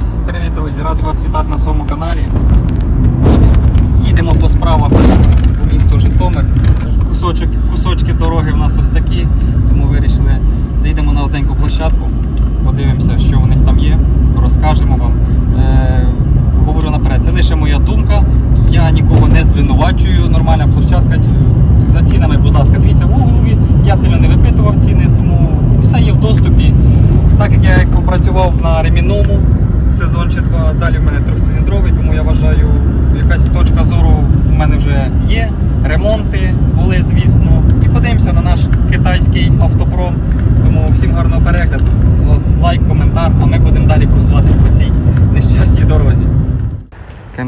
Всім привіт, друзі! Радий вас вітати на своєму каналі.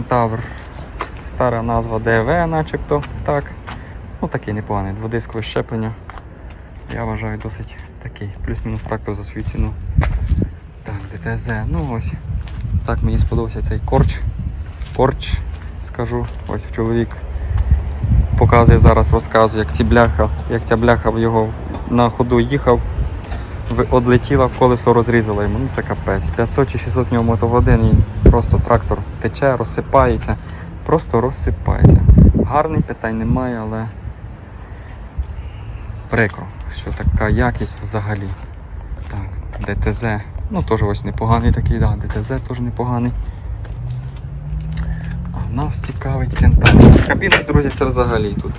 Кентавр. Стара назва ДВ, начебто. Так. Ну такий непоганий. Дводискове щеплення. Я вважаю досить такий. Плюс-мінус трактор за свою ціну. Так, ДТЗ. Ну ось. Так мені сподобався цей корч. Корч, скажу. Ось чоловік показує зараз, розказує, як ці бляха, як ця бляха в його на ходу їхав. Одлетіла, колесо розрізала йому. Ну це капець. 500 чи 600 в нього мотогодин і просто трактор тече, розсипається. Просто розсипається. Гарний питань немає, але прикро, що така якість взагалі. Так, ДТЗ. Ну теж ось непоганий такий, да, ДТЗ теж непоганий. А нас цікавить кентавр. З кабіною, друзі, це взагалі тут.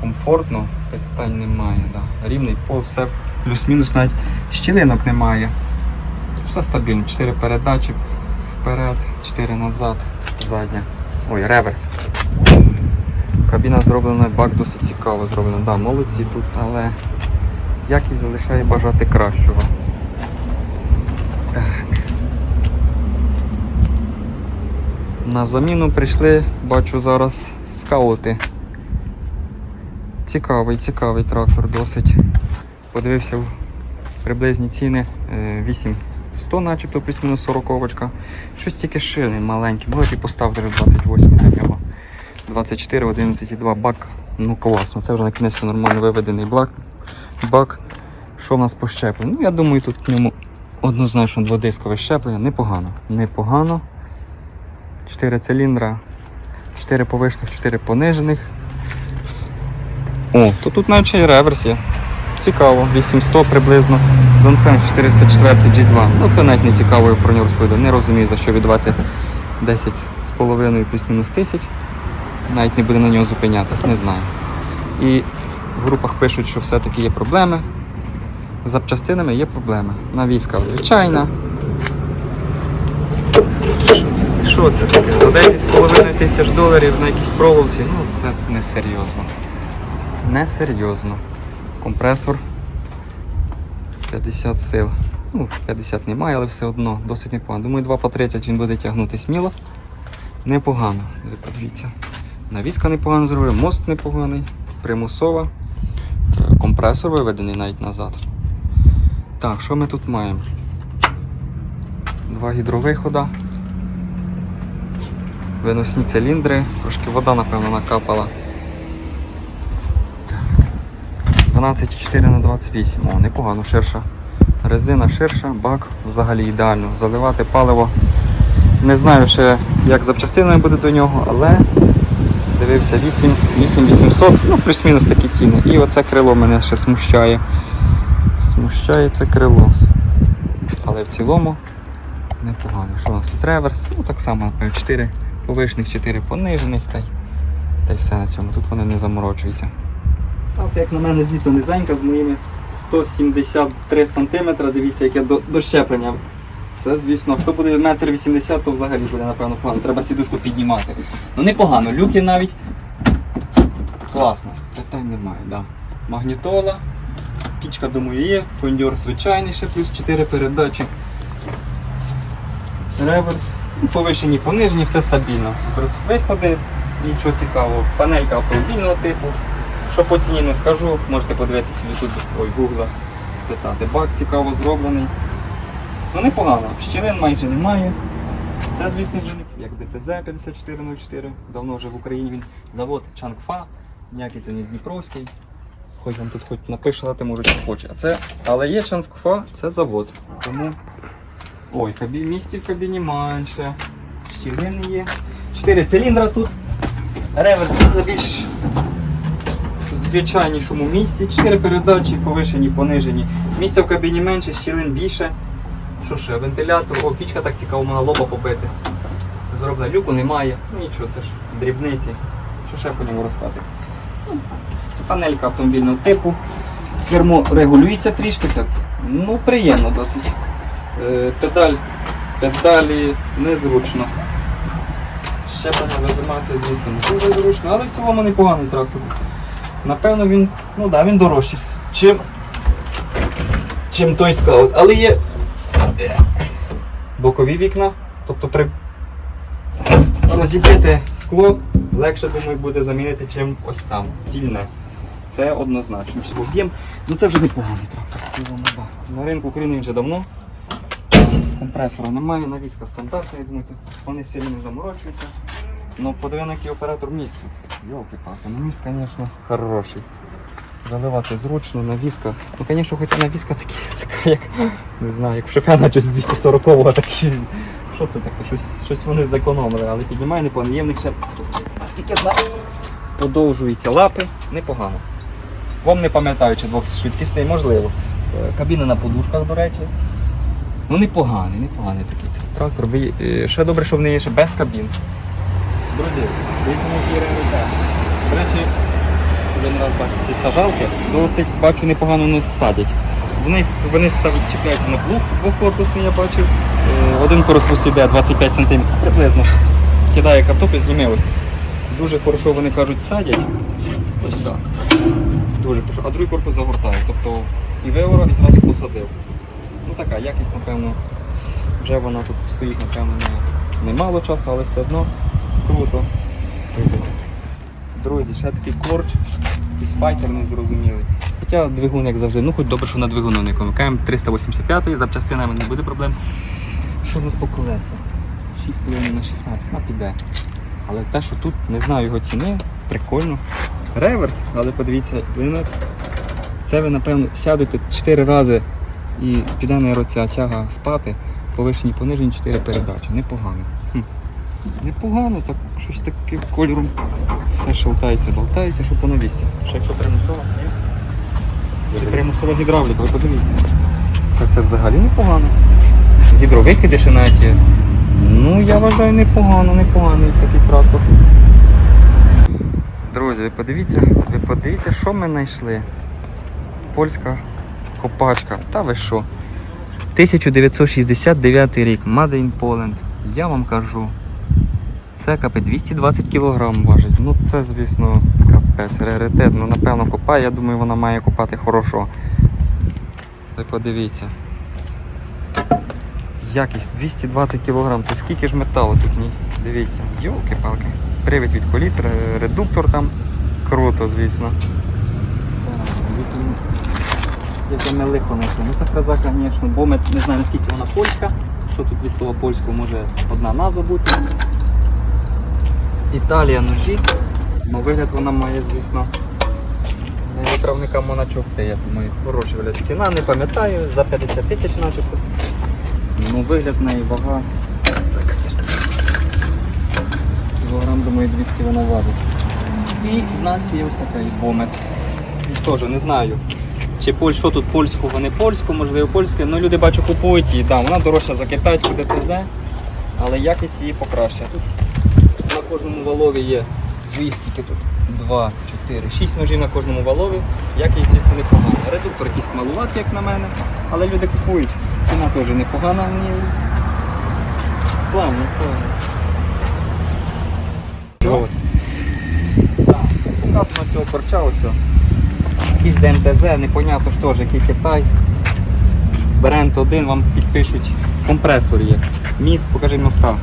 Комфортно, питань немає. Да. Рівний пол, все плюс-мінус, навіть щілинок немає. Все стабільно. 4 передачі вперед, 4 назад, задня. Ой, реверс. Кабіна зроблена, бак досить цікаво зроблено. Да, молодці тут, але якість залишає бажати кращого. Так. На заміну прийшли, бачу зараз скаути. Цікавий, цікавий трактор досить. Подивився приблизні ціни. Е, 8100 начебто плюс-мінус 40 очка. Щось тільки шини маленькі, могли б і поставити 28 для 24, 11,2 бак. Ну класно, це вже на кінець нормально виведений бак. бак. Що в нас по щепленню? Ну, я думаю, тут в ньому однозначно дводискове щеплення. Непогано. Непогано. 4 циліндра, 4 повишених, 4 понижених. О, то тут навіть й реверс є. Цікаво, 800 приблизно. Донфен 404 G2. Ну це навіть не цікаво, я про нього розповідаю. Не розумію, за що віддавати 10 з половиною плюс-мінус тисяч. Навіть не будемо на нього зупинятись, не знаю. І в групах пишуть, що все-таки є проблеми. З запчастинами є проблеми. На військах звичайна. Що це, що це таке? За 10,5 тисяч доларів на якійсь проволоці, ну це несерйозно. Несерйозно. Компресор 50 сил. Ну, 50 немає, але все одно досить непогано. Думаю, 2 по 30 він буде тягнути сміло. Непогано. Подивіться. Навіска непогано зробили, мост непоганий, примусова. Компресор виведений навіть назад. Так, що ми тут маємо? Два гідровихода. Виносні циліндри, трошки вода, напевно, накапала. Так. 12,4 на 28. О, непогано, ширша. Резина ширша, бак взагалі ідеально. Заливати паливо. Не знаю ще, як запчастинами буде до нього, але дивився 8, 8800, ну плюс-мінус такі ціни. І оце крило мене ще смущає. Смущає це крило. Але в цілому непогано. Що у нас тут реверс? Ну так само, напевно, 4 повишених, 4 понижених, та й, та й все на цьому. Тут вони не заморочуються. Салка, як на мене, звісно, низенька з моїми 173 см. Дивіться, яке до, до щеплення. Це, звісно, хто буде 1,80 м, то взагалі буде, напевно, погано. Треба сідушку піднімати. Ну непогано, люки навіть. Класно. Питань немає. Да. Магнітола. Пічка, думаю, є. Кондьор звичайний ще плюс 4 передачі. Реверс. Ну, Повишені, понижені, все стабільно. Виходи, нічого цікавого. Панелька автомобільного типу. Що по ціні не скажу, можете подивитися в YouTube, ой, Google, спитати. Бак цікаво зроблений. Ну непогано, щілин майже немає. Це, звісно, вже не як ДТЗ 5404. Давно вже в Україні він завод Чангфа. Ніякий це не Дніпровський. Хоч вам тут хоч напише, може що хоче. А це, але є Чангфа, це завод. Тому Ой, кабі... місці в кабіні менше. Щілини є. Чотири циліндра тут. Реверс на більш звичайнішому місці. Чотири передачі, повишені, понижені. Місця в кабіні менше, щілин більше. Що ще? Вентилятор, о, пічка так цікаво, можна лоба побити. Зроблено, люку немає. Ну нічого, це ж дрібниці. Що ще по ньому розказати? Ну, Панелька автомобільного типу. Кермо регулюється трішки, це ну, приємно досить. Е, педаль, педалі незручно. Щеплення визимати, звісно, не дуже зручно, але в цілому непоганий трактор. Напевно, він, ну да, він дорожчий, чим, чим той скаут. Але є е, бокові вікна, тобто при розіб'єте скло, легше, думаю, буде замінити, чим ось там, цільне. Це однозначно. Об'єм, ну це вже непоганий трактор. На ринку України вже давно. Компресора немає, навіска стандартна, я думаю, вони сильно не заморочуються. Ну, подиви, на який оператор міст. Йолки палки ну міст, звісно, хороший. Заливати зручно, навіска. Ну, звісно, хоча навіска такі, така, як, не знаю, як в Шефена щось 240-го такі. Що це таке? Щось, щось вони зекономили, але піднімає непогано. Є в них ще скільки знаю. Подовжуються лапи, непогано. Вам не пам'ятаю, чи двох швидкістей, можливо. Е, Кабіна на подушках, до речі. Ну непоганий, непоганий такий цей трактор. Е, Ще добре, що в неї ще без кабін. Друзі, дивіться на раритети. До речі, не раз бачу ці сажалки, досить бачу непогано вони садять. Вони, вони став, чіпляються на плуг двохкорпусний, я бачив. Е, Один корпус йде 25 см приблизно. Кидає картоплю, зніме ось. Дуже хорошо вони кажуть садять. Ось так. Дуже хорошо. А другий корпус загортає. Тобто і виворов, і зразу посадив. Ну така якість, напевно, вже вона тут стоїть, напевно, не, не часу, але все одно круто. Друзі, ще такий корч, якийсь файтер незрозумілий. Хоча двигун, як завжди, ну хоч добре, що на двигуну не КМ 385 запчастинами не буде проблем. Що в нас по колесах? 6,5 на 16, на піде. Але те, що тут, не знаю його ціни, прикольно. Реверс, але подивіться, клинок. Це ви, напевно, сядете 4 рази і піде на ця тяга спати, повишені понижені 4 передачі. Непогано. Непогано, так щось таке кольором. Все шалтається, болтається, що по новісті. Ще якщо примусова, ні? Ще примусова гідравліка, ви подивіться. Так це взагалі непогано. Гідровикиди ще навіть є. Ну, я вважаю непогано, непоганий такий трактор. Друзі, ви подивіться, ви подивіться, що ми знайшли. Польська копачка. Та ви що? 1969 рік, Made in Poland. Я вам кажу. Це капець 220 кг важить. Ну це, звісно, капець, раритет. Ну, напевно, копає. Я думаю, вона має копати хорошо. Ви подивіться. Якість 220 кг. То скільки ж металу тут ні? Дивіться. Йолки-палки. Привід від коліс, редуктор там. Круто, звісно. Яке ми лихо знайшли. Ну це фреза, звісно, бо ми не знаю наскільки вона польська. Що тут від слова польського може одна назва бути. Італія ножі. Ну вигляд вона має, звісно. На вітровника моначокти, я думаю, хороший вигляд. Ціна не пам'ятаю, за 50 тисяч начебто. Ну вигляд неї вага. Це, звісно. Кілограм, думаю, 200 вона важить. І в нас є ось такий бомет. Теж не знаю. Чи поль, що тут польську, вони польську, можливо, польське. Ну люди бачу купують її. Да, вона дорожча за китайську ДТЗ, але якість її покраща. Тут кожному валові є свої скільки тут. Два, чотири, шість ножів на кожному валові. Якість, звісно, непогана. Редуктор якийсь малуватий, як на мене, але люди купують. Ціна теж непогана. Ні. Славно, славно. Показано цього корча ось. Якийсь ДМТЗ, непонятно що ж, який Китай. Бренд один вам підпишуть. Компресор є. Міст, покажи моста.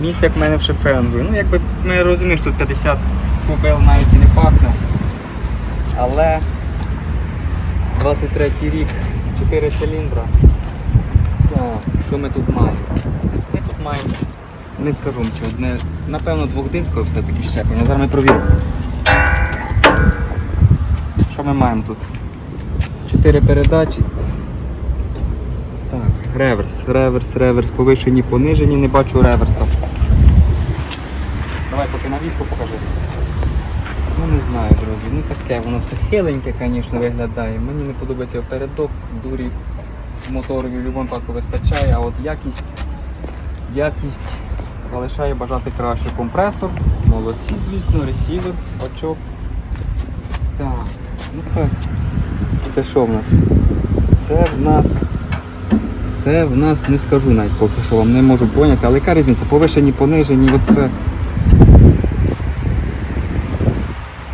Міст, як в мене в Шефенгові. Ну, якби ми розуміємо, що тут 50 купив навіть і не пахне. Але 23 рік, 4 циліндра. Так, що ми тут маємо? Ми тут маємо, не скажу чи одне, напевно, двохдискове все-таки щеплення. Зараз ми провіримо. Що ми маємо тут? Чотири передачі. Так, реверс, реверс, реверс, повишені, понижені, не бачу реверса. Давай поки на візку покажи. Ну не знаю, друзі. Ну таке, воно все хиленьке, звісно, виглядає. Мені не подобається передок, дурі мотору в будь-якому випадку вистачає, а от якість, якість залишає бажати краще. Компресор, молодці, звісно, ресівер, бачок. Так, ну це. Це що в нас? Це в нас. Це в нас не скажу навіть поки що вам не можу поняти, але яка різниця? Повишені, понижені, оце